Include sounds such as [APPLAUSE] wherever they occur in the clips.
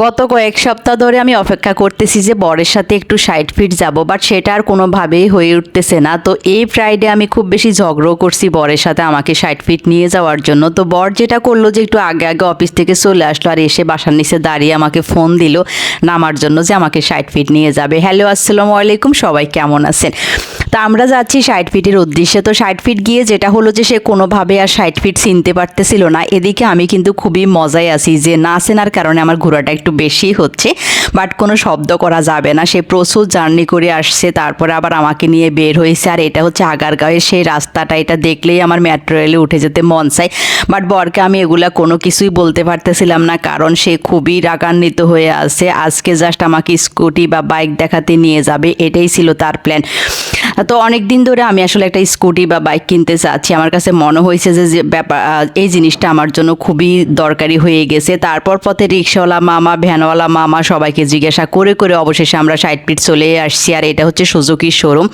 গত কয়েক সপ্তাহ ধরে আমি অপেক্ষা করতেছি যে বরের সাথে একটু সাইড ফিট যাব বাট সেটা আর কোনোভাবেই হয়ে উঠতেছে না। তো এই ফ্রাইডে আমি খুব বেশি ঝগড়াও করছি বরের সাথে আমাকে সাইড ফিট নিয়ে যাওয়ার জন্য। তো বর যেটা করল যে একটু আগে আগে অফিস থেকে চলে আসলো আর এসে বাসার নিচে দাঁড়িয়ে আমাকে ফোন দিল নামার জন্য যে আমাকে সাইড ফিট নিয়ে যাবে। হ্যালো আসসালামু আলাইকুম, সবাই কেমন আছেন? তা আমরা যাচ্ছি ষাট ফিটের উদ্দেশ্যে। তো ষাট ফিট গিয়ে যেটা হলো যে সে কোনোভাবে আর ষাট ফিট চিনতে পারতেছিল না। এদিকে আমি কিন্তু খুবই মজায় আছি যে না চেনার কারণে আমার ঘোরাটা একটু বেশি হচ্ছে, বাট কোনো শব্দ করা যাবে না। সে প্রচুর জার্নি করে আসছে, তারপরে আবার আমাকে নিয়ে বের হয়েছে। আর এটা হচ্ছে আগারগাঁওয়ের সেই রাস্তাটা। এটা দেখলেই আমার মেট্রো রেলে উঠে যেতে মন চায়। বাট বরকে আমি এগুলা কোনো কিছুই বলতে পারতেছিলাম না, কারণ সে খুবই রাগান্বিত হয়ে আছে। আজকে জাস্ট আমাকে স্কুটি বা বাইক দেখাতে নিয়ে যাবে, এটাই ছিল তার প্ল্যান তো অনেক দিন ধরে আমি আসলে একটা স্কুটি বা বাইক কিনতে চাচ্ছি আমার কাছে মনে হয়েছে যে ব্যাপার এই জিনিসটা আমার জন্য খুবই দরকারি হয়ে গেছে। তারপর পথে রিক্সাওয়ালা মামা, ভ্যানওয়ালা মামা সবাইকে জিজ্ঞাসা করে করে অবশেষে আমরা সাইড পিট চলে আসছি। আর এটা হচ্ছে সুজুকির শোরুম।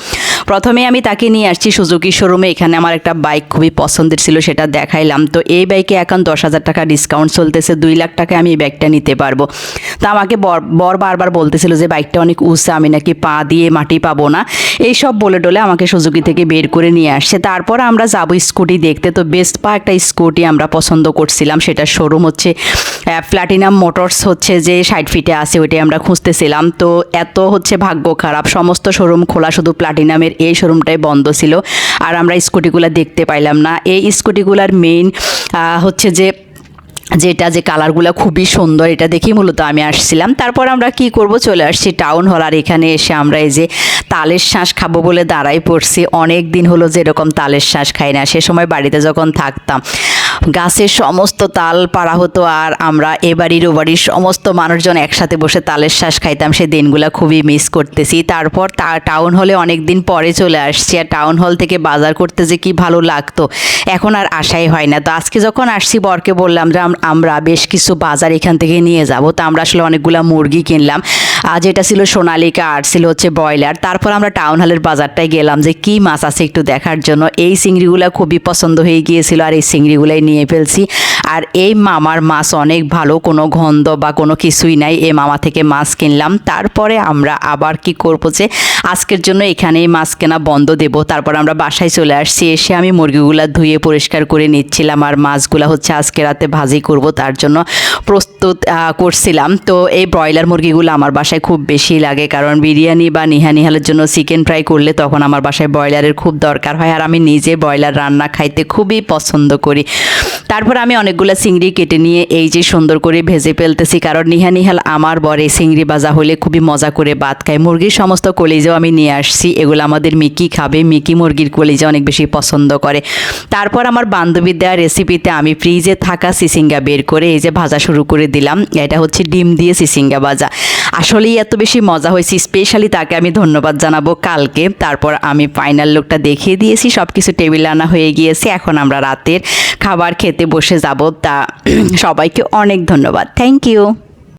প্রথমে আমি তাকে নিয়ে আসছি সুজুকির শোরুমে। এখানে আমার একটা বাইক খুবই পছন্দের ছিল, সেটা দেখাইলাম। তো এই বাইকে এখন দশ হাজার টাকা ডিসকাউন্ট চলতেছে। দুই লাখ টাকা আমি এই বাইকটা নিতে পারব। তা আমাকে বর বর বারবার বলতেছিল যে, বাইকটা অনেক উঁচা, আমি নাকি পা দিয়ে মাটি পাবো না। এইসব বলে টলে আমাকে সুজুকি থেকে বের করে নিয়ে আসছে। তারপর আমরা যাব স্কুটি দেখতে। তো বেস্ট পা একটা স্কুটি আমরা পছন্দ করছিলাম। সেটা শোরুম হচ্ছে প্ল্যাটিনাম মোটরস হচ্ছে যে সাইড ফিটে আছে, ওইটাই আমরা খুঁজতেছিলাম। তো এত হচ্ছে ভাগ্য খারাপ। সমস্ত শোরুম খোলা শুধু প্লাটিনামের এই শোরুমটাই বন্ধ ছিল। আর আমরা স্কুটিগুলো দেখতে পাইলাম না। এই স্কুটিগুলার মেইন হচ্ছে যে যেটা যে কালারগুলো খুবই সুন্দর, এটা দেখেই মূলত আমি আসছিলাম। তারপর আমরা কি করব? চলে আসছি টাউন হল, আর এখানে এসে আমরা এই যে তালের শ্বাস খাব বলে দাঁড়াই পড়ছি। অনেক দিন হলো যেরকম তালের শ্বাস খাই না, সে সময় বাড়িতে যখন থাকতাম গাছের সমস্ত তাল পাড়া হতো আর আমরা এ বাড়ির ও বাড়ির সমস্ত মানুষজন একসাথে বসে তালের শ্বাস খাইতাম। সে দিনগুলো খুবই মিস করতেছি। তারপর তা টাউন হলে অনেক দিন পরে চলে আসছি আর টাউন হল থেকে বাজার করতে যে কি ভালো লাগতো, এখন আর আশাই হয় না। তো আজকে যখন আসছি, বরকে বললাম যে আমরা বেশ কিছু বাজার এখান থেকে নিয়ে যাব। তো আমরা আসলে অনেকগুলা মুরগি কিনলাম। আর যেটা ছিল সোনালিকা আর ছিল হচ্ছে ব্রয়লার। তারপর আমরা টাউন হলের বাজারটায় গেলাম যে কি মাছ আছে একটু দেখার জন্য। এই চিংড়িগুলো খুবই পছন্দ হয়ে গিয়েছিল আর এই চিংড়িগুলাই নিয়ে ফেলছি। আর এই মামার মাছ অনেক ভালো, কোনো গন্ধ বা কোনো কিছুই নাই। এই মামা থেকে মাছ কিনলাম। তারপরে আমরা আবার কি করব যে আজকের জন্য এখানেই মাছ কেনা বন্ধ দেব। তারপর আমরা বাসায় চলে আসছি। এসে আমি মুরগিগুলো ধুয়ে পরিষ্কার করে নিচ্ছিলাম আর মাছগুলো হচ্ছে আজকে রাতে ভাজি করব। তার জন্য প্রস্তুত করছিলাম। তো এই ব্রয়লার মুরগিগুলো আমার বাসায় খুব বেশি লাগে, কারণ বিরিয়ানি বা নিহা নিহালের জন্য চিকেন ফ্রাই করলে তখন আমার বাসায় ব্রয়লারের খুব দরকার হয় আর আমি নিজে ব্রয়লার রান্না খাইতে খুবই পছন্দ করি। তারপর আমি অনেকগুলো চিংড়ি কেটে নিয়ে এই যে সুন্দর করে ভেজে ফেলতেছি, কারণ নিহা নিহাল আমার বরে চিংড়ি ভাজা হলে খুবই মজা করে ভাত খায়। মুরগির সমস্ত কলিজাও আমি নিয়ে আসছি, এগুলো আমাদের মিকি খাবে, মিকি মুরগির কলিজা অনেক বেশি পছন্দ করে। তারপর আমার বান্ধবী দেওয়া রেসিপিতে আমি ফ্রিজে থাকা সিসিঙ্গা বের করে এই যে ভাজা শুরু করে দিলাম, এটা হচ্ছে ডিম দিয়ে সিসিঙ্গা ভাজা। আসলেই এত বেশি মজা হয়েছে স্পেশালি তাকে আমি ধন্যবাদ জানাব কালকে। তারপর আমি ফাইনাল লুকটা দেখিয়ে দিয়েছি সব কিছু টেবিল আনা হয়ে গিয়েছে। এখন আমরা রাতের খাবার খেতে বসে যাব। তা [CLEARS THROAT] সবাইকে অনেক ধন্যবাদ। Thank you